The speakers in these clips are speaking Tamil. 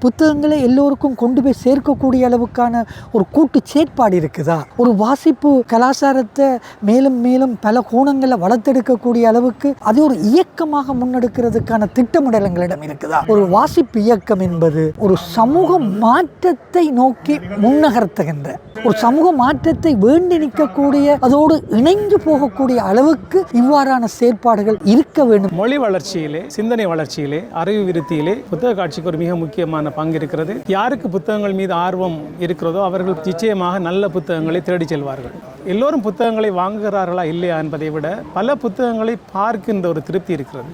புத்தகங்களை எல்லோருக்கும் கொண்டு போய் சேர்க்கக்கூடிய அளவுக்கான ஒரு கூட்டு செயற்பாடு இருக்குதா? ஒரு வாசிப்பு கலாச்சாரத்தை மேலும் மேலும் பல கோணங்களை வளர்த்தெடுக்கக்கூடிய அளவுக்கு அது ஒரு இயக்கமாக முன்னெடுக்கிறதுக்கான திட்டமிடலங்களிடம் இருக்குதா? ஒரு வாசிப்பு இயக்கம் என்பது ஒரு சமூக மாற்றத்தை நோக்கி முன்னகர்த்துகின்ற ஒரு சமூக மாற்றத்தை வேண்டி நிற்கக்கூடிய அதோடு இணைந்து போகக்கூடிய அளவுக்கு இவ்வாறான செயற்பாடுகள் இருக்க வேண்டும். மொழி வளர்ச்சியிலே சிந்தனை வளர்ச்சியிலே அறிவு விருத்தியிலே புத்தக காட்சிக்கு ஒரு மிக முக்கியமான பங்கு இருக்கிறது யாருக்கு புத்தகங்கள் மீது ஆர்வம் இருக்கிறதோ அவர்கள் நிச்சயமாக நல்ல புத்தகங்களை தேடிச் செல்வார்கள். எல்லோரும் புத்தகங்களை வாங்குகிறார்களா இல்லையா என்பதை விட பல புத்தகங்களை பார்க்கின்ற ஒரு திருப்தி இருக்கிறது.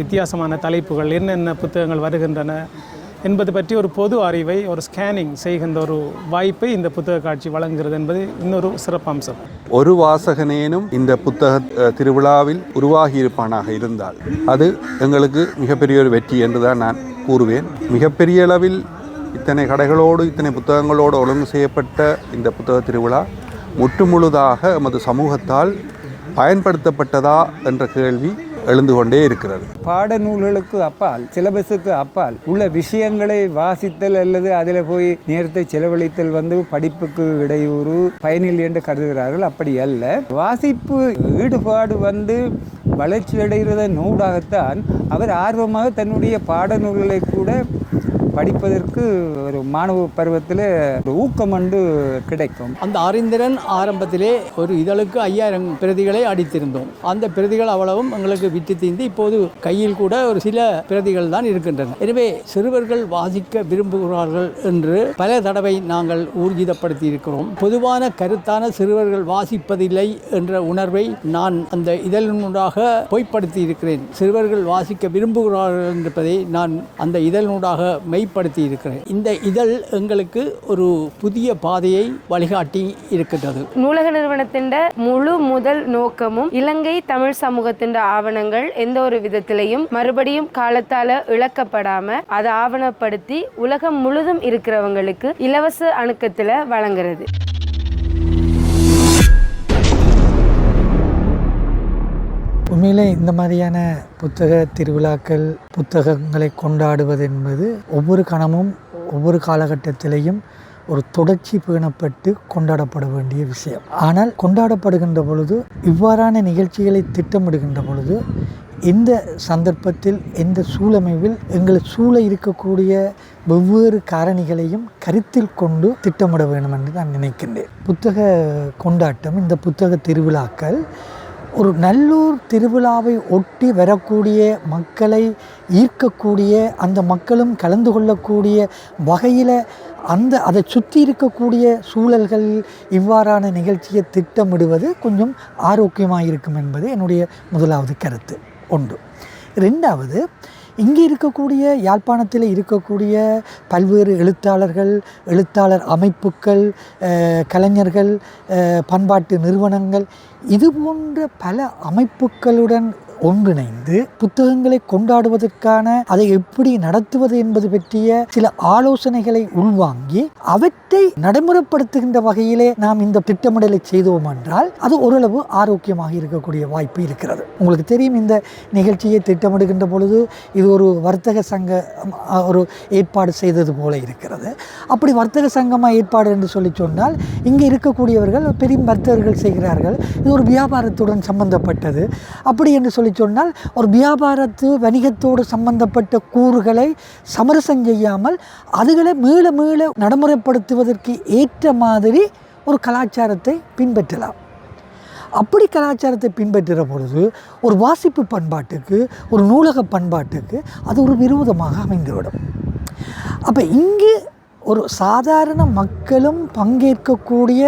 வித்தியாசமான தலைப்புகள் என்னென்ன புத்தகங்கள் வருகின்றன என்பது பற்றி ஒரு பொது அறிவை ஒரு ஸ்கேனிங் செய்கின்ற ஒரு வாய்ப்பை இந்த புத்தக காட்சி வழங்குகிறது என்பது இன்னொரு சிறப்பம்சம். ஒரு வாசகனேனும் இந்த புத்தக திருவிழாவில் உருவாகியிருப்பானாக இருந்தால் அது எங்களுக்கு மிகப்பெரிய ஒரு வெற்றி என்று தான் நான் கூறுவேன். மிகப்பெரிய அளவில் இத்தனை கடைகளோடு இத்தனை புத்தகங்களோடு ஒழுங்கு செய்யப்பட்ட இந்த புத்தக திருவிழா முற்றுமுழுதாக எமது சமூகத்தால் பயன்படுத்தப்பட்டதா என்ற கேள்வி எழுந்து கொண்டே இருக்கிறது. பாடநூல்களுக்கு அப்பால் சிலபஸுக்கு அப்பால் உள்ள விஷயங்களை வாசித்தல் அல்லது அதில் போய் நேரத்தை செலவழித்தல் வந்து படிப்புக்கு இடையூறு பயனில்லை என்று கருதுகிறார்கள். அப்படி அல்ல. வாசிப்பு ஈடுபாடு வந்து வளர்ச்சி அடைகிறத நூடாகத்தான் அவர் ஆர்வமாக தன்னுடைய பாடநூல்களை கூட படிப்பதற்கு ஒரு மாணவ பருவத்தில் ஒரு ஊக்கம் கிடைக்கும். அந்த அறிந்திரன் ஆரம்பத்திலே ஒரு இதழுக்கு ஐயாயிரம் பிரதிகளை அடித்திருந்தோம். அந்த பிரதிகள் அவ்வளவும் எங்களுக்கு விட்டு தீர்ந்து இப்போது கையில் கூட ஒரு சில பிரதிகள் தான் இருக்கின்றன. எனவே சிறுவர்கள் வாசிக்க விரும்புகிறார்கள் என்று பல தடவை நாங்கள் ஊர்ஜிதப்படுத்தி இருக்கிறோம் பொதுவான கருத்தான சிறுவர்கள் வாசிப்பதில்லை என்ற உணர்வை நான் அந்த இதழினூடாக பொய்ப்படுத்தி இருக்கிறேன் சிறுவர்கள் வாசிக்க விரும்புகிறார்கள் என்பதை நான் அந்த இதழினூடாக மெய்ப்படுத்தி இருக்கிறேன். இந்த இதழ் எங்களுக்கு ஒரு புதிய பாதையை வழிகாட்டி இருக்கின்றது. நூலக நிறுவனத்தின் முழு முதல் நோக்கமும் இலங்கை தமிழ் சமூகத்தின் ஆவணங்கள் எந்த ஒரு விதத்திலையும் மறுபடியும் காலத்தால இழக்கப்படாம அதை ஆவணப்படுத்தி உலகம் முழுதும் இருக்கிறவங்களுக்கு இலவச அணுக்கத்துல வழங்குறது. உண்மையிலே இந்த மாதிரியான புத்தக திருவிழாக்கள் புத்தகங்களை கொண்டாடுவது என்பது ஒவ்வொரு கணமும் ஒவ்வொரு காலகட்டத்திலையும் ஒரு தொடர்ச்சி பேணப்பட்டு கொண்டாடப்பட வேண்டிய விஷயம். ஆனால் கொண்டாடப்படுகின்ற பொழுது இவ்வாறான நிகழ்ச்சிகளை திட்டமிடுகின்ற பொழுது இந்த சந்தர்ப்பத்தில் எந்த சூழமைவில் எங்களை சூழ இருக்கக்கூடிய வெவ்வேறு காரணிகளையும் கருத்தில் கொண்டு திட்டமிட வேண்டும் என்று நான் நினைக்கின்றேன். புத்தக கொண்டாட்டம் இந்த புத்தக திருவிழாக்கள் ஒரு நல்லூர் திருவிழாவை ஒட்டி வரக்கூடிய மக்களை ஈர்க்கக்கூடிய அந்த மக்களும் கலந்து கொள்ளக்கூடிய வகையில் அந்த அதை சுற்றி இருக்கக்கூடிய சூழல்கள் இவ்வாறான நிகழ்ச்சியை திட்டமிடுவது கொஞ்சம் ஆரோக்கியமாக இருக்கும் என்பது என்னுடைய முதலாவது கருத்து. ஒன்று. ரெண்டாவது இங்கே இருக்கக்கூடிய யாழ்ப்பாணத்தில் இருக்கக்கூடிய பல்வேறு எழுத்தாளர்கள் எழுத்தாளர் அமைப்புக்கள் கலைஞர்கள் பண்பாட்டு நிறுவனங்கள் இது போன்ற பல அமைப்புகளுடன் ஒன்றிணைந்து புத்தகங்களை கொண்டாடுவதற்கான அதை எப்படி நடத்துவது என்பது பற்றிய சில ஆலோசனைகளை உள்வாங்கி அவற்றை நடைமுறைப்படுத்துகின்ற வகையிலே நாம் இந்த திட்டமிடலை செய்தோம் என்றால் அது ஓரளவு ஆரோக்கியமாக இருக்கக்கூடிய வாய்ப்பு இருக்கிறது. உங்களுக்கு தெரியும் இந்த நிகழ்ச்சியை திட்டமிடுகின்ற பொழுது இது ஒரு வர்த்தக சங்க ஒரு ஏற்பாடு செய்தது போல இருக்கிறது. அப்படி வர்த்தக சங்கமாக ஏற்பாடு என்று சொல்லி சொன்னால் இங்கே இருக்கக்கூடியவர்கள் பெரிய வர்த்தகர்கள் செய்கிறார்கள். இது ஒரு வியாபாரத்துடன் சம்பந்தப்பட்டது. அப்படி என்று சொல்லி சொன்னால் ஒரு வியாபாரத்து வணிகத்தோடு சம்பந்தப்பட்ட கூறுகளை சமரசம் செய்யாமல் அதுகளை மீள மீள நடைமுறைப்படுத்துவதற்கு ஏற்ற மாதிரி ஒரு கலாச்சாரத்தை பின்பற்றலாம். அப்படி கலாச்சாரத்தை பின்பற்றுகிற பொழுது ஒரு வாசிப்பு பண்பாட்டுக்கு ஒரு நூலக பண்பாட்டுக்கு அது ஒரு விரோதமாக அமைந்துவிடும். அப்போ இங்கு ஒரு சாதாரண மக்களும் பங்கேற்கக்கூடிய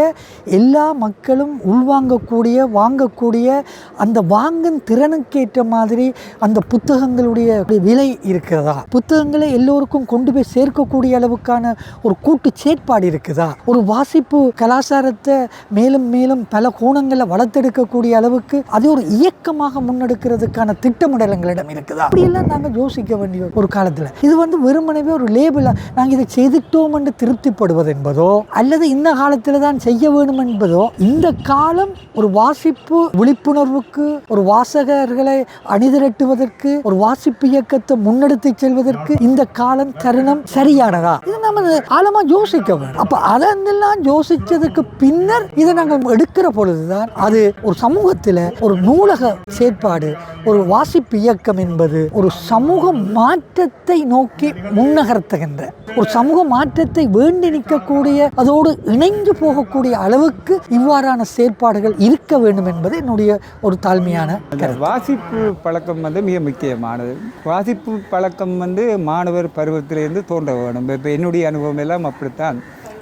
எல்லா மக்களும் உள்வாங்கக்கூடிய வாங்கக்கூடிய அந்த வாங்கும் திறனுக்கேற்ற மாதிரி அந்த புத்தகங்களுடைய விலை இருக்கிறதா புத்தகங்களை எல்லோருக்கும் கொண்டு போய் சேர்க்கக்கூடிய அளவுக்கான ஒரு கூட்டு செயற்பாடு இருக்குதா? ஒரு வாசிப்பு கலாச்சாரத்தை மேலும் மேலும் பல கோணங்களில் வளர்த்தெடுக்கக்கூடிய அளவுக்கு அது ஒரு இயக்கமாக முன்னெடுக்கிறதுக்கான திட்டமிடலங்களிடம் இருக்குதா? அப்படியெல்லாம் நாங்கள் யோசிக்க வேண்டிய ஒரு காலத்தில். இது வந்து வெறுமனவே ஒரு லேபிளாக நாங்கள் இதை செய்துட்டோம் வேணும் என்று திருப்திப்படுவது என்பதோ அல்லது இந்த காலத்தில் தான் செய்ய வேண்டும் என்பதோ இந்த காலம் ஒரு வாசிப்பு விழிப்புணர்வுக்கு ஒரு வாசகர்களை அணிதிரட்டுவதற்கு ஒரு வாசிப்பு இயக்கத்தை முன்னெடுத்து செல்வதற்கு இந்த காலம் தருணம் சரியானதா? இது நம்ம ஆழமா யோசிக்க வேண்டும் அப்ப அதெல்லாம் யோசிச்சதுக்கு பின்னர் இதை நாங்கள் எடுக்கிற பொழுதுதான் அது ஒரு சமூகத்தில் ஒரு நூலக செயற்பாடு ஒரு வாசிப்பு இயக்கம் என்பது ஒரு சமூக மாற்றத்தை நோக்கி முன்னகர்த்துகின்ற ஒரு சமூக மாற்றத்தை வேண்டி நிற்கக்கூடிய அதோடு இணைந்து போகக்கூடிய அளவுக்கு இவ்வாறான செயற்பாடுகள் இருக்க வேண்டும் என்பது என்னுடைய ஒரு தாழ்மையான வாசிப்பு பழக்கம் வந்து மிக முக்கியமானது. வாசிப்பு பழக்கம் வந்து மாணவர் பருவத்திலேருந்து தோன்ற வேணும் இப்போ என்னுடைய அனுபவம் எல்லாம் அப்படித்தான்.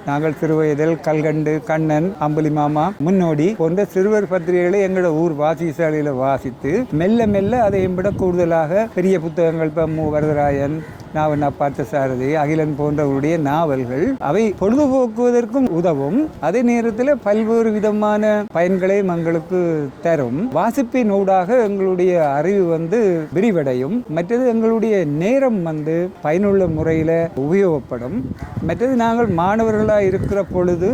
நாங்கள் சிறுவயதில் கல்கண்டு கண்ணன் அம்புலி மாமா முன்னோடி போன்ற சிறுவர் பத்திரிகைகளை எங்களோட ஊர் வாசிசாலையில் வாசித்து மெல்ல மெல்ல அதை விட கூடுதலாக பெரிய புத்தகங்கள் இப்போ மு. வரதராயன் நாவண்ணா பார்த்தசாரதி அகிலன் போன்றவருடைய நாவல்கள். அவை பொழுதுபோக்குவதற்கும் உதவும். அதே நேரத்தில் பல்வேறு விதமான பயன்களை எங்களுக்கு தரும். வாசிப்பின் ஊடாக எங்களுடைய அறிவு வந்து விரிவடையும். மற்றது எங்களுடைய நேரம் வந்து பயனுள்ள முறையில் உபயோகப்படும். மற்றது நாங்கள் மாணவர்களாக இருக்கிற பொழுது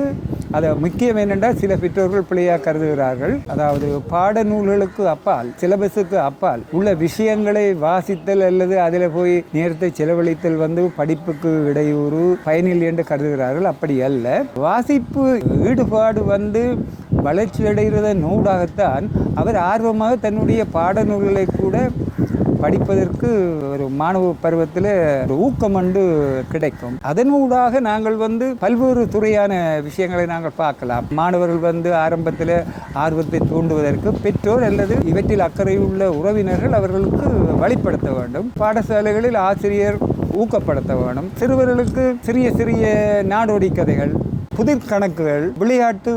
அதை முக்கியம் என்னென்றால் சில பெற்றோர்கள் பிள்ளையாக கருதுகிறார்கள். அதாவது பாடநூல்களுக்கு அப்பால் சிலபஸுக்கு அப்பால் உள்ள விஷயங்களை வாசித்தல் அல்லது அதில் போய் நேரத்தை செலவழித்தல் வந்து படிப்புக்கு இடையூறு பயனில்லை என்று கருதுகிறார்கள். அப்படி அல்ல. வாசிப்பு ஈடுபாடு வந்து வளர்ச்சி அடைகிறதன் நூடாகத்தான் அவர் ஆர்வமாக தன்னுடைய பாடநூல்களை கூட படிப்பதற்கு ஒரு மாணவ பருவத்தில் ஒரு ஊக்கம் வந்து கிடைக்கும். அதனூடாக நாங்கள் வந்து பல்வேறு துறையான விஷயங்களை நாங்கள் பார்க்கலாம். மாணவர்கள் வந்து ஆரம்பத்தில் ஆர்வத்தை தூண்டுவதற்கு பெற்றோர் அல்லது இவற்றில் அக்கறையுள்ள உறவினர்கள் அவர்களுக்கு வழிப்படுத்த வேண்டும். பாடசாலைகளில் ஆசிரியர் ஊக்கப்படுத்த வேண்டும். சிறுவர்களுக்கு சிறிய சிறிய நாடோடி கதைகள் புதிர் கணக்குகள் விளையாட்டு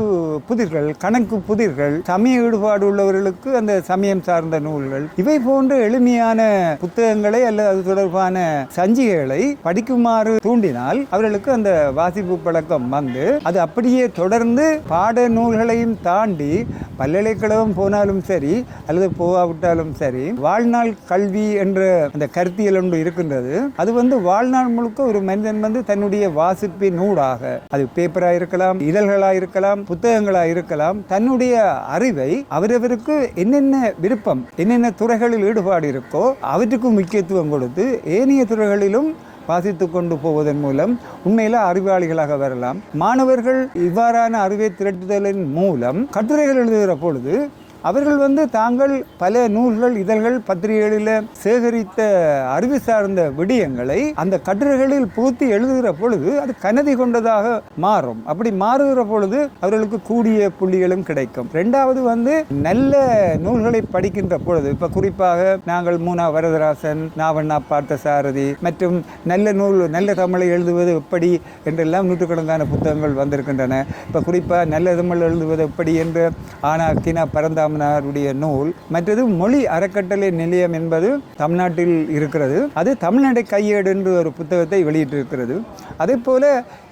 புதிர்கள் கணக்கு புதிர்கள் சமய ஈடுபாடு உள்ளவர்களுக்கு அந்த சமயம் சார்ந்த நூல்கள். இவை போன்ற எளிமையான புத்தகங்களை அல்லது அது தொடர்பான சஞ்சிகைகளை படிக்குமாறு தூண்டினால் அவர்களுக்கு அந்த வாசிப்பு பழக்கம் வந்து அது அப்படியே தொடர்ந்து பாட நூல்களையும் தாண்டி பல்கலைக்கழகம் போனாலும் சரி அல்லது போகாவிட்டாலும் சரி வாழ்நாள் கல்வி என்ற அந்த கருத்தியல் ஒன்று இருக்கின்றது. அது வந்து வாழ்நாள் முழுக்க ஒரு மனிதன் வந்து தன்னுடைய வாசிப்பின் நூலாக அது பேப்பராக இருக்கலாம் இதழ்களாக இருக்கலாம் புத்தகங்களாக இருக்கலாம் தன்னுடைய அறிவை அவரவருக்கு என்னென்ன விருப்பம் என்னென்ன துறைகளில் ஈடுபாடு இருக்கோ அவற்றுக்கு முக்கியத்துவம் கொடுத்து ஏனைய துறைகளிலும் வாசித்து கொண்டு போவதன் மூலம் உண்மையில் அறிவாளிகளாக வரலாம். மாணவர்கள் இவ்வாறான அறிவை திரட்டுதலின் மூலம் கட்டுரைகள் எழுதுகிற பொழுது அவர்கள் வந்து தாங்கள் பல நூல்கள் இதழ்கள் பத்திரிகைகளில் சேகரித்த அறிவு சார்ந்த விடயங்களை அந்த கட்டுரைகளில் புகுத்தி எழுதுகிற பொழுது அது கனதி கொண்டதாக மாறும். அப்படி மாறுகிற பொழுது அவர்களுக்கு கூடிய புள்ளிகளும் கிடைக்கும். ரெண்டாவது வந்து நல்ல நூல்களை படிக்கின்ற பொழுது இப்போ குறிப்பாக நாங்கள் மூனா வரதராசன் நாவண்ணா பார்த்த சாரதி மற்றும் நல்ல நூல் நல்ல தமிழை எழுதுவது எப்படி என்றெல்லாம் நூற்றுக்கணக்கான புத்தகங்கள் வந்திருக்கின்றன. இப்போ குறிப்பாக நல்ல தமிழ் எழுதுவது எப்படி என்று ஆனா கினா பரந்தாமனாருடைய நூல் மற்றது மொழி அறக்கட்டளை நிலையம் என்பது தமிழ்நாட்டில் இருக்கிறது. அது தமிழ்நாடு கையேடு என்று ஒரு புத்தகத்தை வெளியிட்டிருக்கிறது. அதே போல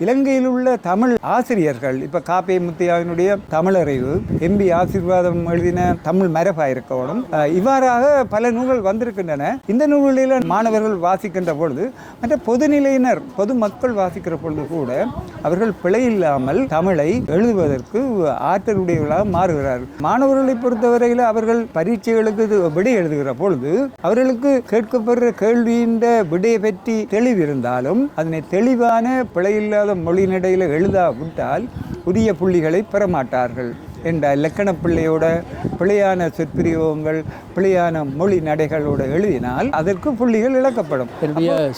இலங்கையில் உள்ள தமிழ் ஆசிரியர்கள் இப்போ காப்பே முத்தையாவினுடைய தமிழறிவு எம்பி ஆசீர்வாதம் எழுதின தமிழ் மரபாக இருக்கணும். இவ்வாறாக பல நூல்கள் வந்திருக்கின்றன. இந்த நூல்களில் மாணவர்கள் வாசிக்கின்ற பொழுது மற்ற பொதுநிலையினர் பொதுமக்கள் வாசிக்கிற பொழுது கூட அவர்கள் பிழை இல்லாமல் தமிழை எழுதுவதற்கு ஆற்றலுடையவர்களாக மாறுகிறார்கள். மாணவர்களை பொறுத்தவரையில் அவர்கள் பரீட்சைகளுக்கு விடை எழுதுகிற பொழுது அவர்களுக்கு கேட்கப்படுற கேள்வியின் விடையை பற்றி தெளிவு இருந்தாலும் அதனை தெளிவான பிழையில்லாத மொழிநடையில் எழுதாவிட்டால் உரிய புள்ளிகளை பெற மாட்டார்கள் என்ற இலக்கண பிள்ளையோட பிழையான சொற்பிரயோகங்கள் பிழையான மொழி நடைகளோடு எழுதினால் அதற்கு புள்ளிகள் இழக்கப்படும்.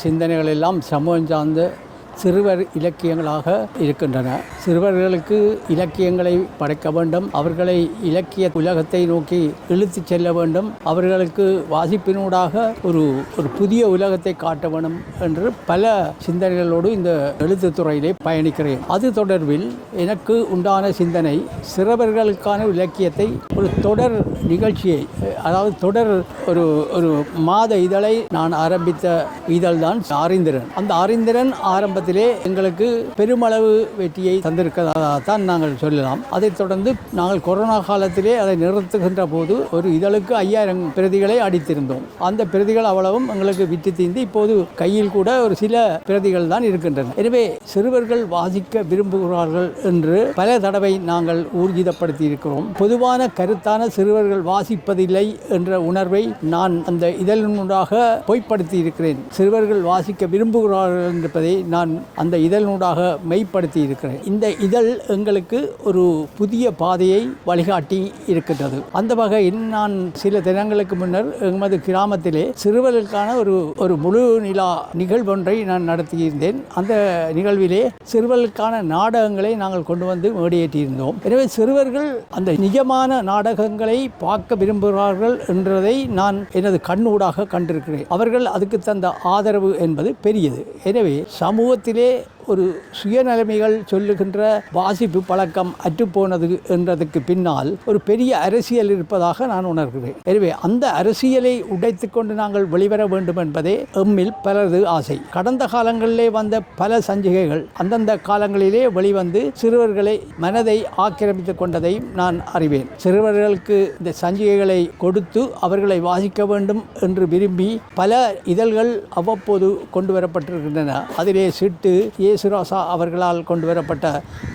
சிந்தனைகள் எல்லாம் சமூகம் சார்ந்த சிறுவர் இலக்கியங்களாக இருக்கின்றன. சிறுவர்களுக்கு இலக்கியங்களை படைக்க வேண்டும். அவர்களை இலக்கிய உலகத்தை நோக்கி இழுத்துச் செல்ல வேண்டும். அவர்களுக்கு வாசிப்பினூடாக ஒரு ஒரு புதிய உலகத்தை காட்ட வேண்டும் என்று பல சிந்தனைகளோடு இந்த எழுத்து துறையிலே பயணிக்கிறேன். அது தொடர்பில் எனக்கு உண்டான சிந்தனை சிறுவர்களுக்கான இலக்கியத்தை ஒரு தொடர் நிகழ்ச்சியை அதாவது தொடர் ஒரு ஒரு மாத இதழை நான் ஆரம்பித்த இதழ்தான் அறிந்திரன் ஆரிந்திரன். அந்த ஆரிந்திரன் ஆரம்பத்தில் ஆரம்பத்திலே எங்களுக்கு பெருமளவு வெற்றியை தந்திருக்கிறதாகத்தான் நாங்கள் சொல்லலாம். அதைத் தொடர்ந்து நாங்கள் கொரோனா காலத்திலே அதை நிறுத்துகின்ற போது ஒரு இதழுக்கு ஐயாயிரம் பிரதிகளை அடித்திருந்தோம். அந்த பிரதிகள் அவ்வளவும் எங்களுக்கு விட்டு தீர்ந்து இப்போது கையில் கூட ஒரு சில பிரதிகள் தான் இருக்கின்றன. எனவே சிறுவர்கள் வாசிக்க விரும்புகிறார்கள் என்று பல தடவை நாங்கள் ஊர்ஜிதப்படுத்தி இருக்கிறோம் பொதுவான கருத்தான சிறுவர்கள் வாசிப்பதில்லை என்ற உணர்வை நான் அந்த இதழினூடாக பொய்ப்படுத்தி இருக்கிறேன் சிறுவர்கள் வாசிக்க விரும்புகிறார்கள் என்பதை நான் அந்த இதழினூடாக மெய்ப்படுத்தி இருக்கிறேன். இந்த இதழ் எங்களுக்கு ஒரு புதிய பாதையை வழிகாட்டி இருக்கின்றது. அந்த வகையில் நான் சில தினங்களுக்கு முன்னர் எமது கிராமத்திலே சிறுவர்களுக்கான ஒரு ஒரு முழு நிலா நிகழ்வொன்றை நான் நடத்தியிருந்தேன். அந்த நிகழ்விலே சிறுவர்களுக்கான நாடகங்களை நாங்கள் கொண்டு வந்து மேடையேற்றியிருந்தோம். எனவே சிறுவர்கள் அந்த நிஜமான நாடகங்களை பார்க்க விரும்புகிறார்கள் என்றதை நான் எனது கண்ணூடாக கண்டிருக்கிறேன். அவர்கள் அதுக்கு தந்த ஆதரவு என்பது பெரியது. எனவே சமூகத்தில் dili ஒரு சுயநிலைமைகள் சொல்லுகின்ற வாசிப்பு பழக்கம் அற்றுப்போனது என்றதுக்கு பின்னால் ஒரு பெரிய அரசியல் இருப்பதாக நான் உணர்கிறேன். எனவே அந்த அரசியலை உடைத்து கொண்டு நாங்கள் வெளிவர வேண்டும் என்பதே எம்மில் பலரது ஆசை. கடந்த காலங்களிலே வந்த பல சஞ்சிகைகள் அந்தந்த காலங்களிலே வெளிவந்து சிறுவர்களை மனதை ஆக்கிரமித்துக் கொண்டதையும் நான் அறிவேன். சிறுவர்களுக்கு இந்த சஞ்சிகைகளை கொடுத்து அவர்களை வாசிக்க வேண்டும் என்று விரும்பி பல இதழ்கள் அவ்வப்போது கொண்டு வரப்பட்டிருக்கின்றன. அதிலே சிட்டு சிரோசா அவர்களால் கொண்டு வரப்பட்ட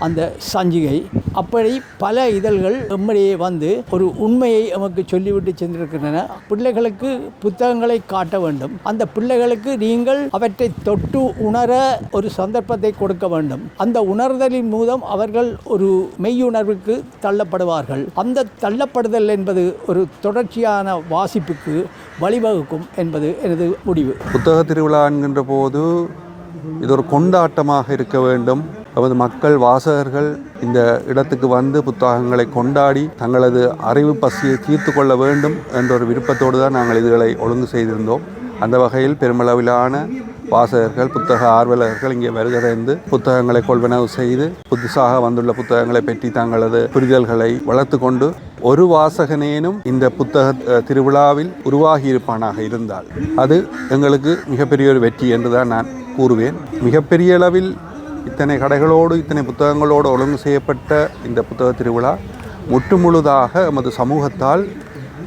அந்த சஞ்சிகை. அப்படி பல இதழ்கள் எம்மிடையே வந்து ஒரு உண்மையை நமக்கு சொல்லிவிட்டு சென்றிருக்கின்றன. பிள்ளைகளுக்கு புத்தகங்களை காட்ட வேண்டும். அந்த பிள்ளைகளுக்கு நீங்கள் அவற்றை தொட்டு உணர ஒரு சந்தர்ப்பத்தை கொடுக்க வேண்டும். அந்த உணர்தலின் மூலம் அவர்கள் ஒரு மெய்யுணர்வுக்கு தள்ளப்படுவார்கள். அந்த தள்ளப்படுதல் என்பது ஒரு தொடர்ச்சியான வாசிப்புக்கு வழிவகுக்கும் என்பது எனது முடிவு. புத்தக திருவிழா என்கின்ற போது இது ஒரு கொண்டாட்டமாக இருக்க வேண்டும். நமது மக்கள் வாசகர்கள் இந்த இடத்துக்கு வந்து புத்தகங்களை கொண்டாடி தங்களது அறிவு பசியை தீர்த்து கொள்ள வேண்டும் என்ற ஒரு விருப்பத்தோடு தான் நாங்கள் இதுகளை ஒழுங்கு செய்திருந்தோம். அந்த வகையில் பெருமளவிலான வாசகர்கள் புத்தக ஆர்வலர்கள் இங்கே வருகிறந்து புத்தகங்களை கொள்வனவு செய்து புதுசாக வந்துள்ள புத்தகங்களை பற்றி தங்களது புரிதல்களை வளர்த்து கொண்டு ஒரு வாசகனேனும் இந்த புத்தக திருவிழாவில் உருவாகியிருப்பானாக இருந்தால் அது எங்களுக்கு மிகப்பெரிய ஒரு வெற்றி என்று தான் நான் கூறுவேன். மிகப்பெரிய அளவில் இத்தனை கடைகளோடு இத்தனை புத்தகங்களோடு ஒழுங்கு செய்யப்பட்ட இந்த புத்தக திருவிழா முற்றுமுழுதாக எமது சமூகத்தால்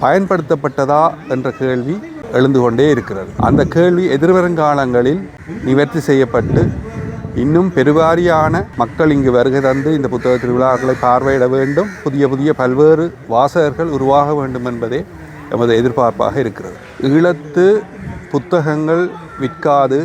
பயன்படுத்தப்பட்டதா என்ற கேள்வி எழுந்து கொண்டே இருக்கிறது. அந்த கேள்வி எதிர்வருங்காலங்களில் நிவர்த்தி செய்யப்பட்டு இன்னும் பெருவாரியான மக்கள் இங்கு வருகை தந்து இந்த புத்தக திருவிழாக்களை பார்வையிட வேண்டும். புதிய புதிய பல்வேறு வாசகர்கள் உருவாக வேண்டும் என்பதே எமது எதிர்பார்ப்பாக இருக்கிறது. ஈழத்து புத்தகங்கள் விற்காது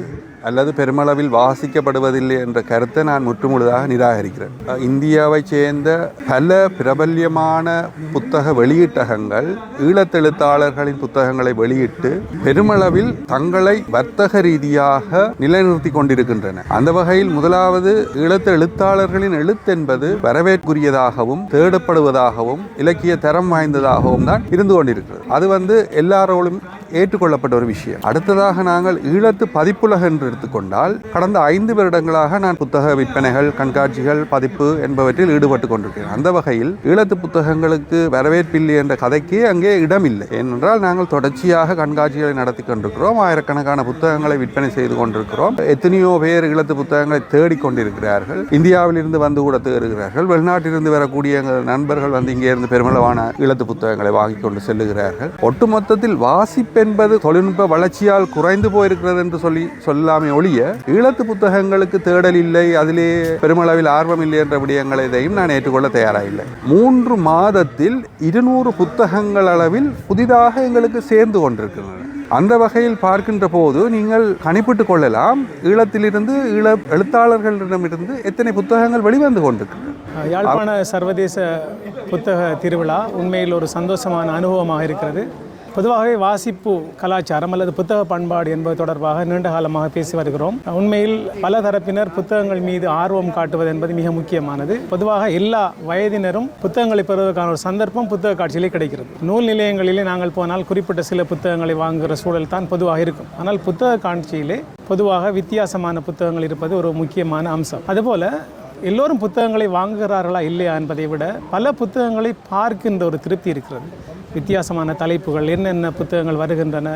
அல்லது பெருமளவில் வாசிக்கப்படுவதில்லை என்ற கருத்தை நான் முற்றுமுழுதாக நிராகரிக்கிறேன். இந்தியாவை இந்தியாவைச் சேர்ந்த பல பிரபல்யமான புத்தக வெளியீட்டகங்கள் ஈழத்தெழுத்தாளர்களின் புத்தகங்களை வெளியிட்டு பெருமளவில் தங்களை வர்த்தக ரீதியாக நிலைநிறுத்தி கொண்டிருக்கின்றன. அந்த வகையில் முதலாவது ஈழத்து எழுத்தாளர்களின் எழுத்தென்பது வரவேற்குரியதாகவும் தேடப்படுவதாகவும் இலக்கிய தரம் வாய்ந்ததாகவும் தான் இருந்து கொண்டிருக்கிறது. அது வந்து எல்லாரோடும் ஏற்றுக்கொள்ளப்பட்ட ஒரு விஷயம். அடுத்ததாக நாங்கள் ஈழத்து பதிப்புலக என்று எடுத்துக்கொண்டால் கடந்த ஐந்து வருடங்களாக நான் புத்தக விற்பனைகள் கண்காட்சிகள் பதிப்பு என்பவற்றில் ஈடுபட்டு கொண்டிருக்கிறேன். அந்த வகையில் ஈழத்து புத்தகங்களுக்கு வரவேற்பில்லை என்ற கதைக்கு அங்கே இடமில்லை. ஏனென்றால் நாங்கள் தொடர்ச்சியாக கண்காட்சிகளை நடத்தி கொண்டிருக்கிறோம். ஆயிரக்கணக்கான புத்தகங்களை விற்பனை செய்து கொண்டிருக்கிறோம். எத்தனையோ பேர் ஈழத்து புத்தகங்களை தேடிக்கொண்டிருக்கிறார்கள் இந்தியாவிலிருந்து வந்து கூட தேடுகிறார்கள். வெளிநாட்டிலிருந்து வரக்கூடிய எங்கள் நண்பர்கள் வந்து இங்கே இருந்து பெருமளவான ஈழத்து புத்தகங்களை வாங்கி கொண்டு செல்லுகிறார்கள். ஒட்டுமொத்தத்தில் வாசிப்பை என்பது தொழில்நுட்ப வளர்ச்சியால் குறைந்து போயிருக்கிறது என்று சொல்லி சொல்லாமே ஒழிய ஈழத்து புத்தகங்களுக்கு தேடல் இல்லை அதிலே பெருமளவில் ஆர்வம் இல்லை என்ற விடயங்களை இதையும் நான் ஏற்றுக்கொள்ள தயாராக இல்லை மூன்று மாதத்தில் இருநூறு புத்தகங்கள் அளவில் புதிதாக எங்களுக்கு சேர்ந்து கொண்டிருக்கின்றன. அந்த வகையில் பார்க்கின்ற போது நீங்கள் கணிப்பிட்டு கொள்ளலாம் ஈழத்திலிருந்து ஈழ எழுத்தாளர்களிடமிருந்து எத்தனை புத்தகங்கள் வெளிவந்து கொண்டிருக்கின்றன. யாழ்ப்பாண சர்வதேச புத்தக திருவிழா உண்மையில் ஒரு சந்தோஷமான அனுபவமாக இருக்கிறது. பொதுவாகவே வாசிப்பு கலாச்சாரம் அல்லது புத்தக பண்பாடு என்பது தொடர்பாக நீண்ட காலமாக பேசி வருகிறோம். உண்மையில் பல தரப்பினர் புத்தகங்கள் மீது ஆர்வம் காட்டுவது என்பது மிக முக்கியமானது. பொதுவாக எல்லா வயதினரும் புத்தகங்களை பெறுவதற்கான ஒரு சந்தர்ப்பம் புத்தக காட்சியிலே கிடைக்கிறது. நூல் நிலையங்களிலே நாங்கள் போனால் குறிப்பிட்ட சில புத்தகங்களை வாங்குகிற சூழல் தான் பொதுவாக இருக்கும். ஆனால் புத்தக காட்சியிலே பொதுவாக வித்தியாசமான புத்தகங்கள் இருப்பது ஒரு முக்கியமான அம்சம். அதுபோல எல்லோரும் புத்தகங்களை வாங்குகிறார்களா இல்லையா என்பதை விட பல புத்தகங்களை பார்க்கின்ற ஒரு திருப்தி இருக்கிறது. வித்தியாசமான தலைப்புகள் என்னென்ன புத்தகங்கள் வருகின்றன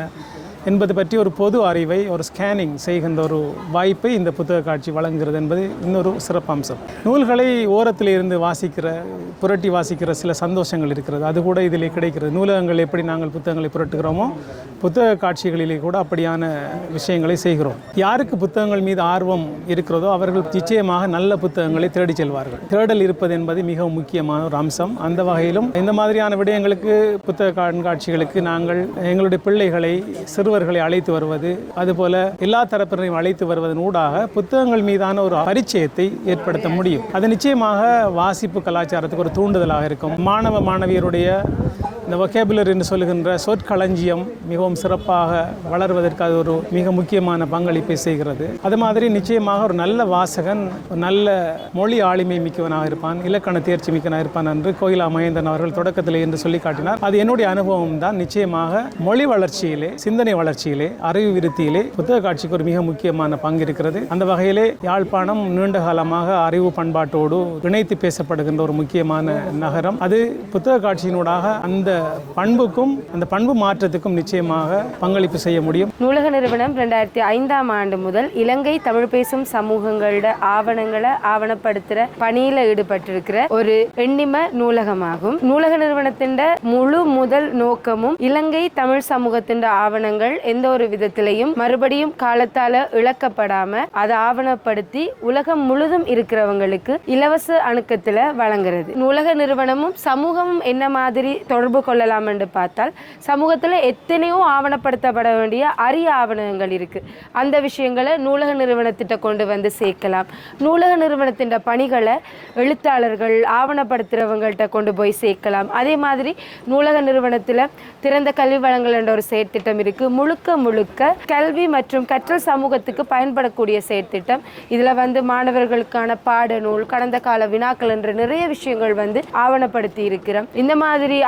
என்பது பற்றி ஒரு பொது அறிவை ஒரு ஸ்கேனிங் செய்கின்ற ஒரு வாய்ப்பை இந்த புத்தக காட்சி வழங்குகிறது என்பது இன்னொரு சிறப்பம்சம். நூல்களை ஓரத்தில் இருந்து வாசிக்கிற புரட்டி வாசிக்கிற சில சந்தோஷங்கள் இருக்கிறது. அது கூட இதில் கிடைக்கிறது. நூலகங்கள் எப்படி நாங்கள் புத்தகங்களை புரட்டுகிறோமோ புத்தக காட்சிகளிலே கூட அப்படியான விஷயங்களை செய்கிறோம். யாருக்கு புத்தகங்கள் மீது ஆர்வம் இருக்கிறதோ அவர்கள் நிச்சயமாக நல்ல புத்தகங்களை தேடிச் செல்வார்கள். தேடல் இருப்பது என்பது மிகவும் முக்கியமான ஒரு அம்சம். அந்த வகையிலும் இந்த மாதிரியான விடயங்களுக்கு புத்தக கண்காட்சிகளுக்கு நாங்கள் எங்களுடைய பிள்ளைகளை மாணவர்களை அழைத்து வருவது அதுபோல எல்லா தரப்பினரையும் அழைத்து வருவதன் ஊடாக புத்தகங்கள் மீதான ஒரு பரிச்சயத்தை ஏற்படுத்த முடியும். அது நிச்சயமாக வாசிப்பு கலாச்சாரத்துக்கு ஒரு தூண்டுதலாக இருக்கும். மாணவ மாணவியருடைய இந்த வொக்கேபுலர் என்று சொல்லுகின்ற சொற்களஞ்சியம் மிகவும் சிறப்பாக வளர்வதற்கு அது ஒரு மிக முக்கியமான பங்களிப்பை செய்கிறது. அது மாதிரி நிச்சயமாக ஒரு நல்ல வாசகன் ஒரு நல்ல மொழி ஆளுமை மிக்கவனாக இருப்பான் இலக்கண தேர்ச்சி மிக்கவனாக இருப்பான் என்று கோயிலா மகேந்திரன் அவர்கள் தொடக்கத்தில் என்று சொல்லி காட்டினார். அது என்னுடைய அனுபவம் தான். நிச்சயமாக மொழி வளர்ச்சியிலே சிந்தனை வளர்ச்சியிலே அறிவு விருத்தியிலே புத்தக காட்சிக்கு ஒரு மிக முக்கியமான பங்கு இருக்கிறது. அந்த வகையிலே யாழ்ப்பாணம் நீண்ட காலமாக அறிவு பண்பாட்டோடு இணைத்து பேசப்படுகின்ற ஒரு முக்கியமான நகரம். அது புத்தக காட்சியினூடாக அந்த பண்புக்கும் அந்த பண்பு மாற்றத்துக்கும் நிச்சயமாக பங்களிப்பு செய்ய முடியும். நூலக நிறுவனம் ரெண்டாயிரத்தி ஐந்தாம் ஆண்டு முதல் இலங்கை தமிழ் பேசும் சமூகங்களோட ஆவணங்களை ஆவணப்படுத்துற பணியில ஈடுபட்டிருக்கிற ஒரு எண்ணிம நூலகமாகும். நூலக நிறுவனத்தின் முழு முதல் நோக்கமும் இலங்கை தமிழ் சமூகத்தின் ஆவணங்கள் எந்த ஒரு விதத்திலையும் மறுபடியும் காலத்தால இழக்கப்படாம அதை ஆவணப்படுத்தி உலகம் முழுதும் இருக்கிறவங்களுக்கு இலவச அணுக்கத்துல வழங்குறது. நூலக நிறுவனமும் சமூகமும் என்ன மாதிரி தொடர்பு கொள்ளலாம் என்று பார்த்தால் சமூகத்தில் எத்தனையோ ஆவணப்படுத்தப்பட வேண்டிய அரிய ஆவணங்கள் இருக்குது அந்த விஷயங்களை நூலக நிறுவனத்திட்ட கொண்டு வந்து சேர்க்கலாம். நூலக நிறுவனத்தின் பணிகளை எழுத்தாளர்கள் ஆவணப்படுத்துகிறவங்கள்ட்ட கொண்டு போய் சேர்க்கலாம். அதே மாதிரி நூலக நிறுவனத்தில் திறந்த கல்வி வளங்கள் என்ற ஒரு செயற்திட்டம் இருக்குது முழுக்க முழுக்க கல்வி மற்றும் கற்றல் சமூகத்துக்கு பயன்படக்கூடிய செயற்திட்டம். இதில் வந்து மாணவர்களுக்கான பாடநூல் கடந்த கால வினாக்கள் என்ற நிறைய விஷயங்கள் வந்து ஆவணப்படுத்தி இருக்கிறோம். இந்த மாதிரி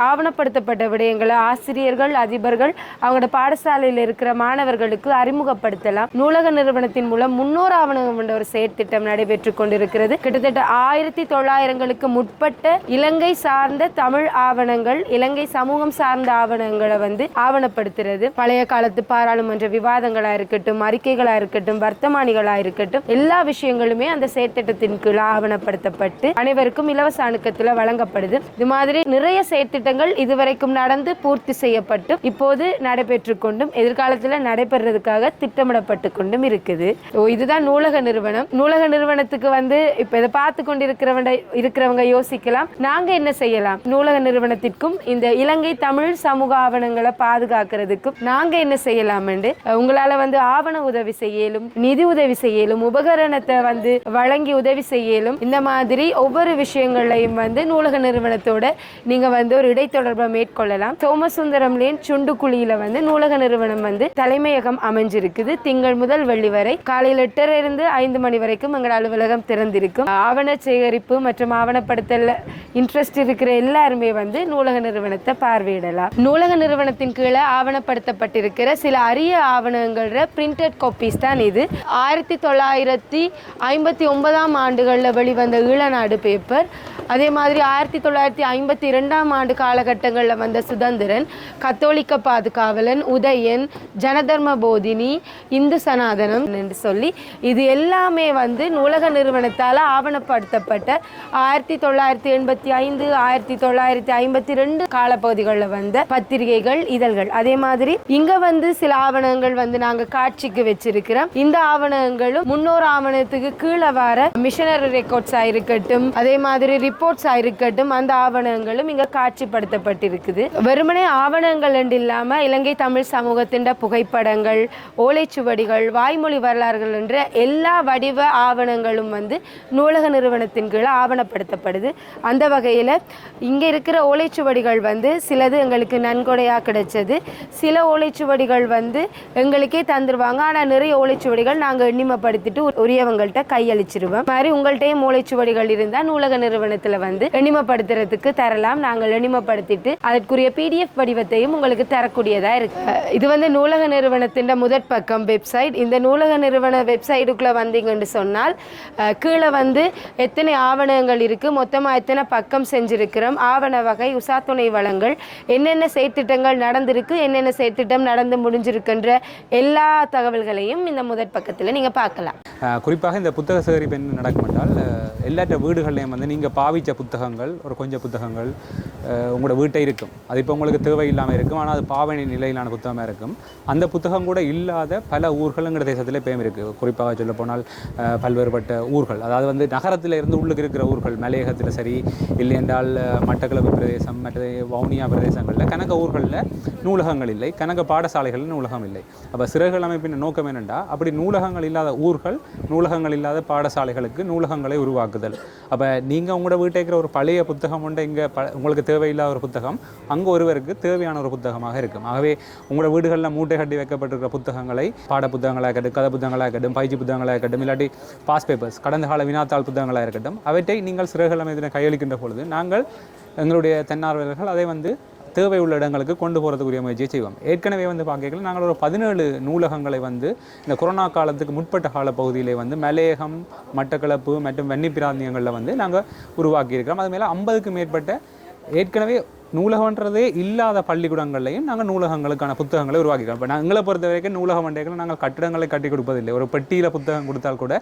ஆவணப்படுத்தப்பட்ட விடயங்களை ஆசிரியர்கள் அதிபர்கள் அவங்களோட பாடசாலையில் இருக்கிற மாணவர்களுக்கு அறிமுகப்படுத்தலாம். நூலக நிறுவனத்தின் மூலம் முன்னூறு ஆவணம் கொண்ட ஒரு செயற்திட்டம் நடைபெற்று கொண்டிருக்கிறது. கிட்டத்தட்ட ஆயிரத்தி தொள்ளாயிரங்களுக்கு முற்பட்ட இலங்கை சார்ந்த தமிழ் ஆவணங்கள் இலங்கை சமூகம் சார்ந்த ஆவணங்களை வந்து ஆவணப்படுத்துறது. பழைய காலத்து பாராளுமன்ற விவாதங்களா இருக்கட்டும் அறிக்கைகளா இருக்கட்டும் வர்த்தமானிகளா இருக்கட்டும் எல்லா விஷயங்களுமே அந்த செயற்திட்டத்தின் கீழ் ஆவணப்படுத்தப்பட்டு அனைவருக்கும் இலவச அணுக்கத்தில் வழங்கப்படுது. இது மாதிரி நிறைய செயற்திட்டங்கள் இது இதுவரைக்கும் நடந்து பூர்த்தி செய்யப்பட்டு இப்போது நடைபெற்று கொண்டும் எதிர்காலத்தில் நடைபெறதுக்காக திட்டமிடப்பட்டு கொண்டும் இருக்குது. இதுதான் நூலக நிறுவனம். நூலக நிறுவனத்துக்கு வந்து இப்போ இதை பார்த்து கொண்டு இருக்கிறவங்க இருக்கிறவங்க யோசிக்கலாம். நாங்க என்ன செய்யலாம்? நூலக நிறுவனத்திற்கும் இந்த இலங்கை தமிழ் சமூக ஆவணங்களை பாதுகாக்கிறதுக்கும் நாங்க என்ன செய்யலாம் உங்களால வந்து ஆவண உதவி செய்யலும் நிதி உதவி செய்யலும் உபகரணத்தை வந்து வழங்கி உதவி செய்யலும் இந்த மாதிரி ஒவ்வொரு விஷயங்களையும் வந்து நூலக நிறுவனத்தோட நீங்க வந்து ஒரு இடைத்தொடர்பு மேற்கொள்ளலாம். சோமசுந்தரம் லேன் சுண்டுக்குழியில வந்து நூலக நிறுவனம் வந்து தலைமையகம் அமைஞ்சிருக்குது. திங்கள் முதல் வெள்ளி வரை. காலையில் எட்டரை இருந்து ஐந்து மணி வரைக்கும் எங்கள் அலுவலகம் திறந்திருக்கும் ஆவண சேகரிப்பு மற்றும் ஆவணப்படுத்தல் இன்ட்ரெஸ்ட் இருக்கிற எல்லாருமே வந்து நூலக நிறுவனத்தை பார்வையிடலாம். நூலக நிறுவனத்தின் கீழே ஆவணப்படுத்தப்பட்டிருக்கிற சில அரிய ஆவணங்கள பிரிண்டட் காப்பீஸ் தான் இது. ஆயிரத்தி தொள்ளாயிரத்தி ஐம்பத்தி ஒன்பதாம் ஆண்டுகளில் வெளிவந்த ஈழநாடு பேப்பர் அதே மாதிரி ஆயிரத்தி தொள்ளாயிரத்தி ஐம்பத்தி இரண்டாம் ஆண்டு காலகட்ட காலகட்டங்களில் வந்த சுதந்திரன் கத்தோலிக்க பாதுகாவலன் உதயன் ஜனதர்ம போதினி இந்து சனாதனம் என்று சொல்லி இது எல்லாமே வந்து நூலக நிறுவனத்தால் ஆவணப்படுத்தப்பட்ட ஆயிரத்தி தொள்ளாயிரத்தி எண்பத்தி ஐந்து ஆயிரத்தி தொள்ளாயிரத்தி ஐம்பத்தி ரெண்டு காலப்பகுதிகளில் வந்த பத்திரிகைகள் இதழ்கள். அதே மாதிரி இங்க வந்து சில ஆவணங்கள் வந்து நாங்க காட்சிக்கு வச்சிருக்கிறோம். இந்த ஆவணங்களும் முன்னோர் ஆவணத்துக்கு கீழே வர மிஷனரி ரெக்கார்ட்ஸ் இருக்கட்டும் அதே மாதிரி ரிப்போர்ட்ஸ் இருக்கட்டும் அந்த ஆவணங்களும் இங்க காட்சிப்படுத்தப்பட்டிருக்குது வெறுமனே ஆவணங்கள் என்று இல்லாமல் இலங்கை தமிழ் சமூகத்தின் புகைப்படங்கள் ஓலைச்சுவடிகள் வாய்மொழி வரலாறுகள் என்ற எல்லா வடிவ ஆவணங்களும் வந்து நூலக நிறுவனத்தின் கீழே ஆவணப்படுத்தப்படுது. அந்த வகையில் இங்கே இருக்கிற ஓலைச்சுவடிகள் வந்து சிலது எங்களுக்கு நன்கொடையாக கிடைச்சது. சில ஓலைச்சுவடிகள் வந்து எங்களுக்கே தந்துருவாங்க. ஆனால் நிறைய ஓலைச்சுவடிகள் நாங்கள் எண்ணிமப்படுத்திட்டு உரியவங்கள்ட்ட கையளிச்சிருவோம். மாதிரி உங்கள்கிட்டயும் ஓலைச்சுவடிகள் இருந்தால் நூலக நிறுவனத்தில் வந்து எண்ணிமப்படுத்துறதுக்கு தரலாம். நாங்கள் எண்ணிமப்படுத்திட்டு செய்து அதற்குரிய பிடிஎஃப் வடிவத்தையும் உங்களுக்கு தரக்கூடியதா இருக்கு. இது வந்து நூலக நிறுவனத்தின் முதற் பக்கம் வெப்சைட் இந்த நூலக நிறுவன வெப்சைட்டுக்குள்ள வந்தீங்கன்னு சொன்னால் கீழே வந்து எத்தனை ஆவணங்கள் இருக்கு மொத்தமா எத்தனை பக்கம் செஞ்சிருக்கிறோம் ஆவண வகை உசாத்துணை துணை வளங்கள் என்னென்ன செயற்திட்டங்கள் நடந்திருக்கு என்னென்ன செயற்திட்டம் நடந்து முடிஞ்சிருக்குன்ற எல்லா தகவல்களையும் இந்த முதற் பக்கத்தில் நீங்க பார்க்கலாம். குறிப்பாக இந்த புத்தக சேகரிப்பு என்ன நடக்கும் என்றால் எல்லாற்ற வீடுகள்லையும் வந்து நீங்கள் பாவித்த புத்தகங்கள் ஒரு கொஞ்சம் புத்தகங்கள் உங்களோட வீட்டை இருக்கும். அது இப்போ உங்களுக்கு தேவையில்லாமல் இருக்கும். ஆனால் அது பாவனை நிலையிலான புத்தகமாக இருக்கும். அந்த புத்தகம் கூட இல்லாத பல ஊர்கள் தேசத்தில் இப்போயும் இருக்குது குறிப்பாக சொல்ல போனால் பல்வேறுபட்ட ஊர்கள். அதாவது வந்து நகரத்தில் இருந்து உள்ளுக்கு இருக்கிற ஊர்கள். மலையகத்தில் சரி இல்லை என்றால் மட்டக்களப்பு பிரதேசம் மற்ற வவுனியா பிரதேசங்களில் கணக்க ஊர்களில் நூலகங்கள் இல்லை. கணக்க பாடசாலைகளில் நூலகம் இல்லை. அப்போ சிறகுகள் அமைப்பின் நோக்கம் என்னென்னா அப்படி நூலகங்கள் இல்லாத ஊர்கள் நூலகங்கள் இல்லாத பாடசாலைகளுக்கு நூலகங்களை உருவாக்குதல். அப்போ நீங்கள் உங்களோட வீட்டை இருக்கிற ஒரு பழைய புத்தகம் உண்டு இங்கே ப உங்களுக்கு தேவையில்லாத ஒரு புத்தகம் அங்கே ஒருவருக்கு தேவையான ஒரு புத்தகமாக இருக்கும். ஆகவே உங்களோட வீடுகளில் மூட்டை கட்டி வைக்கப்பட்டிருக்கிற புத்தகங்களை பாட புத்தகங்களாக இருக்கட்டும் கதை புத்தகங்களாக இருக்கட்டும் பயிற்சி புத்தகங்களாக இருக்கட்டும் இல்லாட்டி பாஸ் பேப்பர்ஸ் கடந்த கால வினாத்தாள் புத்தகங்களாக இருக்கட்டும் அவற்றை நீங்கள் சிறகுகள் அமைதின கையளிக்கின்ற பொழுது நாங்கள் எங்களுடைய தன்னார்வலர்கள் அதை வந்து தேவை உள்ள இடங்களுக்கு கொண்டு போகிறதுக்குரிய முயற்சியை செய்வோம். ஏற்கனவே வந்து பார்க்கல நாங்கள் ஒரு பதினேழு நூலகங்களை வந்து இந்த கொரோனா காலத்துக்கு முற்பட்ட கால பகுதியிலே வந்து மலையகம் மட்டக்களப்பு மற்றும் வன்னி பிராந்தியங்களில் வந்து நாங்கள் உருவாக்கியிருக்கிறோம். அது மேலே ஐம்பதுக்கு மேற்பட்ட ஏற்கனவே நூலகன்றதே இல்லாத பள்ளிக்கூடங்கள்லையும் நாங்கள் நூலகங்களுக்கான புத்தகங்களை உருவாக்கிக்கிறோம். இப்போ எங்களை பொறுத்த வரைக்கும் நூலக மண்டைகள் நாங்கள் கட்டிடங்களை கட்டி கொடுப்பதில்லை. ஒரு பெட்டியில் புத்தகம் கொடுத்தால் கூட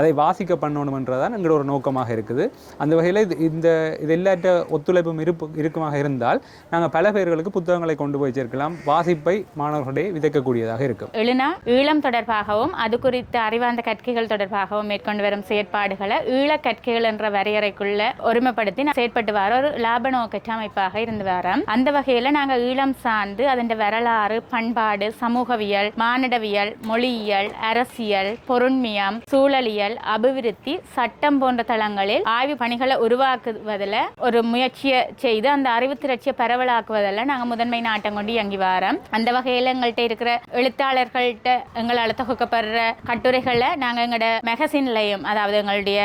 அதை வாசிக்க பண்ணணுமன்றதான் எங்களோட ஒரு நோக்கமாக இருக்குது. அந்த வகையில் இது இந்த இது எல்லாற்ற ஒத்துழைப்பும் இருப்பு இருக்குமாக இருந்தால் நாங்கள் பல பேர்களுக்கு புத்தகங்களை கொண்டு போய் சேர்க்கலாம். வாசிப்பை மாணவர்களிடையே விதைக்கக்கூடியதாக இருக்கும். எழுனா ஈழம் தொடர்பாகவும் அது குறித்த அறிவார்ந்த கற்கைகள் தொடர்பாகவும் மேற்கொண்டு வரும் செயற்பாடுகளை ஈழ கற்கைகள் என்ற வரையறைக்குள்ள ஒருமைப்படுத்தி நான் செயற்பட்டு வர ஒரு லாப நோக்கற்ற அமைப்பாக இருந்து வரோம் அந்த வகையில் நாங்கள் ஈழம் சார்ந்து அதன் வரலாறு பண்பாடு சமூகவியல் மானிடவியல் மொழியியல் அரசியல் பொருண்மியம் சூழலியல் அபிவிருத்தி சட்டம் போன்ற தளங்களில் ஆய்வு பணிகளை உருவாக்குவதில் ஒரு முயற்சியை செய்து அந்த அறிவு திரட்சியை பரவலாக்குவதில் நாங்கள் முதன்மை நாட்டம் கொண்டு இயங்கி வரோம். அந்த வகையில் எங்கள்கிட்ட இருக்கிற எழுத்தாளர்கள்ட்ட எங்களால் தொகுக்கப்படுற கட்டுரைகளை நாங்கள் எங்களோட மெகசின்லையும் அதாவது எங்களுடைய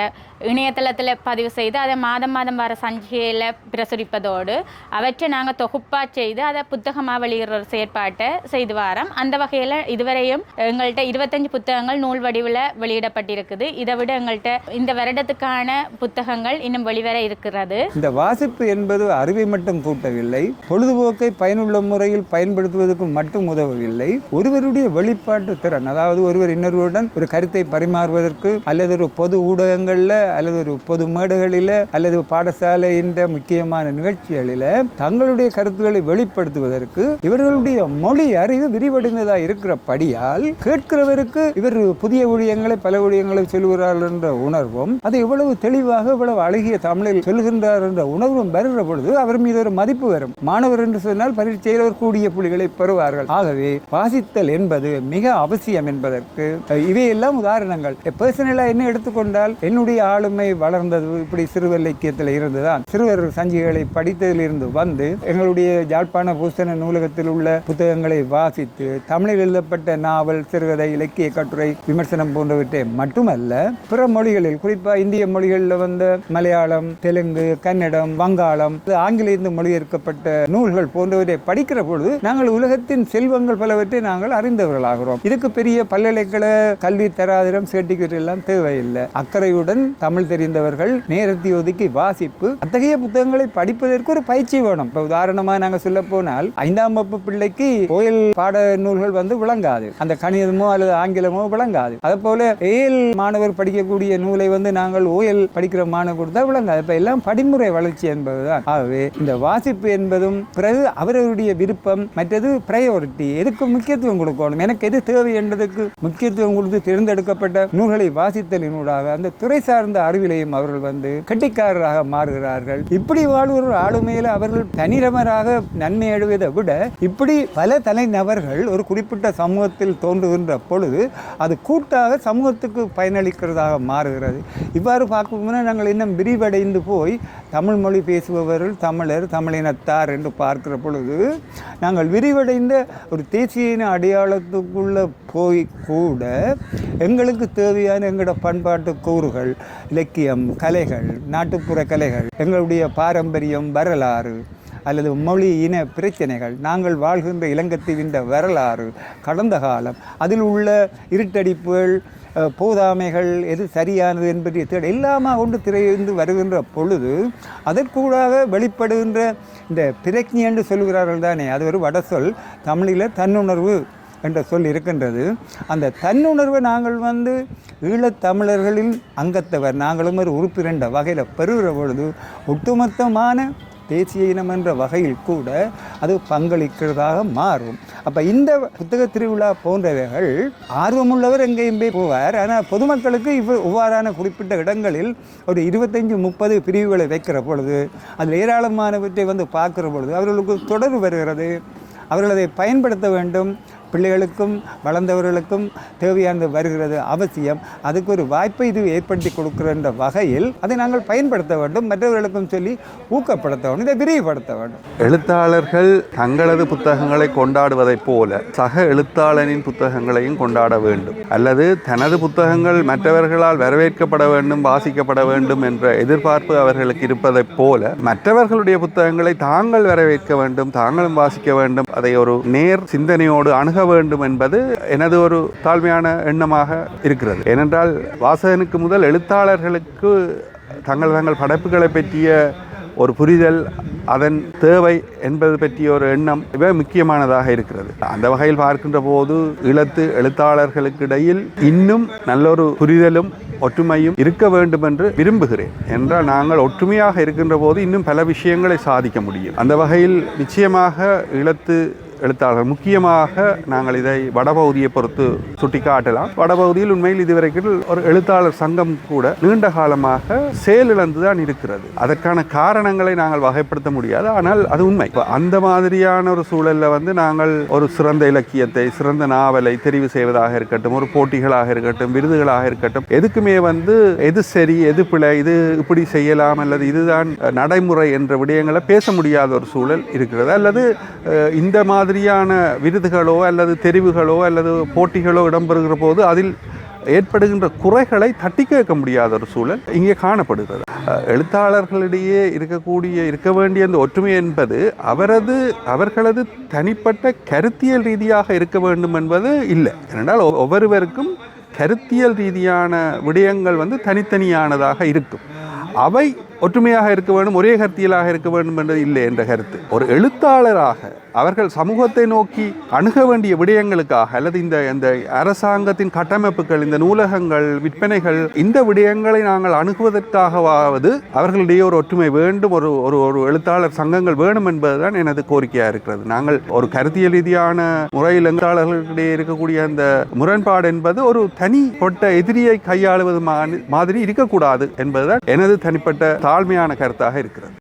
இணையதளத்தில் பதிவு செய்து அதை மாதம் மாதம் வர சஞ்சிகையில் பிரசுரிப்பதோடு அவற்றை நாங்கள் தொகுப்பாக செய்து அதை புத்தகமாக வெளியிடுற ஒரு செயற்பாட்டை செய்து வாரம். அந்த வகையில் இதுவரையும் எங்கள்கிட்ட இருபத்தஞ்சு புத்தகங்கள் நூல் வடிவில் வெளியிடப்பட்டிருக்குது. இதை விட எங்கள்கிட்ட இந்த வருடத்துக்கான புத்தகங்கள் இன்னும் வெளிவர இருக்கிறது. இந்த வாசிப்பு என்பது அறிவை மட்டும் கூட்டவில்லை பொழுதுபோக்கை பயனுள்ள முறையில் பயன்படுத்துவதற்கு மட்டும் உதவவில்லை. ஒருவருடைய வெளிப்பாட்டு திறன் அதாவது ஒருவர் இன்னொருவருடன் ஒரு கருத்தை பரிமாறுவதற்கு அல்லது ஒரு பொது ஊடகங்களில் அல்லது ஒரு பொது மேடைகளில் அல்லது பாடசாலையின் முக்கியமான நிகழ்ச்சிகளில் தங்களுடைய கருத்துக்களை வெளிப்படுத்துவதற்கு இவர்களுடைய மொழி அறிவு விரிவடைந்ததாக இருக்கிறபடியால் கேட்கிறவருக்கு இவர் புதிய ஊழியங்களை பல ஊழியங்களை சொல்லுகிறார்கள் என்ற உணர்வும் அது இவ்வளவு தெளிவாக இவ்வளவு அழகிய தமிழில் சொல்கின்றார் என்ற உணர்வும் வருகிற பொழுது அவர் மீது ஒரு மதிப்பு வரும். மாணவர் என்று சொன்னால் பரீட்சையில் ஒரு கூடிய புள்ளிகளை பெறுவார்கள். ஆகவே வாசித்தல் என்பது மிக அவசியம் என்பதற்கு இவையெல்லாம் உதாரணங்கள். பர்சனலாக என்ன எடுத்துக்கொண்டால் என்னுடைய ஆளுமை வளர்ந்தது இப்படி சிறுவர் இலக்கியத்தில் இருந்துதான். சிறுவர் சஞ்சிகளை படித்ததிலிருந்து வந்து எங்களுடைய யாழ்ப்பாண பூசண நூலகத்தில் உள்ள புத்தகங்களை வாசித்து தமிழில் எழுதப்பட்ட நாவல் சிறுகதை இலக்கிய கட்டுரை விமர்சனம் போன்றவற்றை மட்டுமல்ல பிற மொழிகளில் குறிப்பாக இந்திய மொழிகளில் வந்த மலையாளம் தெலுங்கு கன்னடம் வங்காளம் ஆங்கிலேயந்து மொழியேற்கப்பட்ட நூல்கள் போன்றவற்றை படிக்கிற பொழுது நாங்கள் உலகத்தின் செல்வங்கள் பலவற்றை நாங்கள் அறிந்தவர்களாகிறோம். இதுக்கு பெரிய பல்கலைக்கழக கல்வி தராதரம் சர்டிபிகேட் எல்லாம் தேவையில்லை. அக்கறையுடன் தமிழ் தெரிந்தவர்கள் நேரத்தை ஒதுக்கி வாசிப்பு அத்தகைய புத்தகங்களை படிப்பதற்கு ஒரு பயிற்சி வேணும். இப்போ உதாரணமாக நாங்கள் சொல்ல போனால் ஐந்தாம் வகுப்பு பிள்ளைக்கு கோயில் பாட நூல்கள் வந்து விளங்காது. அந்த கணிதமோ அல்லது ஆங்கிலமோ விளங்காது. அதே போல ஏல் மாணவர் படிக்கக்கூடிய நூலை வந்து நாங்கள் ஓயல் படிக்கிற மாணவர் கொடுத்தா விளங்காது. இப்போ எல்லாம் படிமுறை வளர்ச்சி என்பதுதான். ஆகவே இந்த வாசிப்பு என்பதும் பிறகு அவரவருடைய விருப்பம் மற்றது ப்ரையாரிட்டி எதுக்கு முக்கியத்துவம் கொடுக்கணும்? எனக்கு எது தேவை என்பதற்கு முக்கியத்துவம் கொடுத்து தேர்ந்தெடுக்கப்பட்ட நூல்களை வாசித்தலினூடாக அந்த துறை சார்ந்த அறிவிலையும் அவர்கள் வந்து கட்டிக்காரராக மாறுகிறார்கள். இப்படி வாழ்கிற ஒரு ஆளுமையில் அவர்கள் தனிநபராக நன்மை அடைவதை விட இப்படி பல தலைநபர்கள் ஒரு குறிப்பிட்ட சமூகத்தில் தோன்றுகின்ற பொழுது அது கூட்டாக சமூகத்துக்கு பயனளிக்கிறதாக மாறுகிறது. இவ்வாறு பார்க்கும்போது நாங்கள் இன்னும் விரிவடைந்து போய் தமிழ் மொழி பேசுபவர்கள் தமிழர் தமிழினத்தார் என்று பார்க்கிற பொழுது நாங்கள் விரிவடைந்த ஒரு தேசிய இன அடையாளத்துக்குள்ளே போய் கூட எங்களுக்கு தேவையான எங்களோட பண்பாட்டு கூறுகள் இலக்கியம் கலைகள் நாட்டுப்புற கலைகள் எங்களுடைய பாரம்பரியம் வரலாறு அல்லது மொழி இன பிரச்சனைகள் நாங்கள் வாழ்கின்ற இலங்கத்தீவின் வரலாறு கடந்த காலம் அதில் உள்ள இருட்டடிப்புகள் போதாமைகள் எது சரியானது என்பதை தேட எல்லாமே கொண்டு திரையிருந்து வருகின்ற பொழுது அதற்கூடாக வெளிப்படுகின்ற இந்த பிரக்ஞை என்று சொல்கிறார்கள் தானே அது ஒரு வடசொல் தமிழில் தன்னுணர்வு என்ற சொல் இருக்கின்றது. அந்த தன்னுணர்வை நாங்கள் வந்து ஈழத்தமிழர்களின் அங்கத்தவர். நாங்களும் ஒரு உறுப்பிரண்ட வகையில் பெறுகிற பொழுது ஒட்டுமொத்தமான தேசிய இனம் என்ற வகையில் கூட அது பங்களிக்கிறதாக மாறும். அப்போ இந்த புத்தக திருவிழா போன்றவைகள் ஆர்வமுள்ளவர் எங்கேயும் போய் போவார். ஆனால் பொதுமக்களுக்கு இவ் இவ்வாறான குறிப்பிட்ட இடங்களில் ஒரு இருபத்தஞ்சி முப்பது பிரிவுகளை வைக்கிற பொழுது அதில் ஏராளமானவற்றை வந்து பார்க்குற பொழுது அவர்களுக்கு தொடர்பு வருகிறது. அவர்கள் அதை பயன்படுத்த வேண்டும். பிள்ளைகளுக்கும் வளர்ந்தவர்களுக்கும் தேவையானது வருகிறது அவசியம். அதுக்கு ஒரு வாய்ப்பை இது ஏற்படுத்தி கொடுக்கின்ற வகையில் அதை நாங்கள் பயன்படுத்த வேண்டும். மற்றவர்களுக்கும் சொல்லி ஊக்கப்படுத்த வேண்டும். இதை விரிவுபடுத்த வேண்டும். எழுத்தாளர்கள் தங்களது புத்தகங்களை கொண்டாடுவதைப் போல சக எழுத்தாளனின் புத்தகங்களையும் கொண்டாட வேண்டும். அல்லது தனது புத்தகங்கள் மற்றவர்களால் வரவேற்கப்பட வேண்டும் வாசிக்கப்பட வேண்டும் என்ற எதிர்பார்ப்பு அவர்களுக்கு இருப்பதைப் போல மற்றவர்களுடைய புத்தகங்களை தாங்கள் வரவேற்க வேண்டும் தாங்களும் வாசிக்க வேண்டும். அதை ஒரு நேர் சிந்தனையோடு அணுக வேண்டும் என்பது எனது ஒரு தாழ்மையான எண்ணமாக இருக்கிறது. ஏனென்றால் வாசகனுக்கு முதல் எழுத்தாளர்களுக்கு தங்கள் தங்கள் படைப்புகளை பற்றிய ஒரு புரிதல் அதன் தேவை என்பது பற்றிய ஒரு எண்ணம் இவை முக்கியமானதாக இருக்கிறது. அந்த வகையில் பார்க்கின்ற போது இழத்து எழுத்தாளர்களுக்கு இடையில் இன்னும் நல்லொரு புரிதலும் ஒற்றுமையும் இருக்க வேண்டும் என்று விரும்புகிறேன். என்றால் நாங்கள் ஒற்றுமையாக இருக்கின்ற போது இன்னும் பல விஷயங்களை சாதிக்க முடியும். அந்த வகையில் நிச்சயமாக இழத்து எழுத்தாளர்கள். முக்கியமாக நாங்கள் இதை வடபகுதியை பொறுத்து சுட்டிக்காட்டலாம். வடபகுதியில் உண்மையில் இதுவரைக்கும் ஒரு எழுத்தாளர் சங்கம் கூட நீண்ட காலமாக செயலிழந்து தான் இருக்கிறது. அதற்கான காரணங்களை நாங்கள் வகைப்படுத்த முடியாது. ஆனால் அது உண்மை. அந்த மாதிரியான ஒரு சூழலில் வந்து நாங்கள் ஒரு சிறந்த இலக்கியத்தை சிறந்த நாவலை தெரிவு செய்வதாக இருக்கட்டும் ஒரு போட்டிகளாக இருக்கட்டும் விருதுகளாக இருக்கட்டும் எதுக்குமே வந்து எது சரி எது பிழை இது இப்படி செய்யலாம் அல்லது இதுதான் நடைமுறை என்ற விடயங்களை பேச முடியாத ஒரு சூழல் இருக்கிறது. அல்லது இந்த மாதிரி மாதிரியான விருதுகளோ அல்லது தெரிவுகளோ அல்லது போட்டிகளோ இடம்பெறுகிற போது அதில் ஏற்படுகின்ற குறைகளை தட்டி கேட்க முடியாத ஒரு சூழல் இங்கே காணப்படுகிறது. எழுத்தாளர்களிடையே இருக்கக்கூடிய இருக்க வேண்டிய அந்த ஒற்றுமை என்பது அவரது அவர்களது தனிப்பட்ட கருத்தியல் ரீதியாக இருக்க வேண்டும் என்பது இல்லை. ஏனென்றால் ஒவ்வொருவருக்கும் கருத்தியல் ரீதியான விடயங்கள் வந்து தனித்தனியானதாக இருக்கும். அவை ஒற்றுமையாக இருக்க வேண்டும் ஒரே கருத்தியலாக இருக்க வேண்டும் என்பது இல்லை என்ற கருத்து. ஒரு எழுத்தாளராக அவர்கள் சமூகத்தை நோக்கி அணுக வேண்டிய விடயங்களுக்காக அல்லது இந்த இந்த அரசாங்கத்தின் கட்டமைப்புகள் இந்த நூலகங்கள் விற்பனைகள் இந்த விடயங்களை நாங்கள் அணுகுவதற்காகவாவது அவர்களிடையே ஒரு ஒற்றுமை வேண்டும் ஒரு ஒரு ஒரு எழுத்தாளர் சங்கங்கள் வேணும் என்பதுதான் எனது கோரிக்கையாக இருக்கிறது. நாங்கள் ஒரு கருத்தியல் ரீதியான முறையில் எழுத்தாளர்களிடையே இருக்கக்கூடிய அந்த முரண்பாடு என்பது ஒரு தனிப்பட்ட எதிரியை கையாளுவது மா- மாதிரி இருக்கக்கூடாது என்பதுதான் எனது தனிப்பட்ட தாழ்மையான கருத்தாக இருக்கிறது.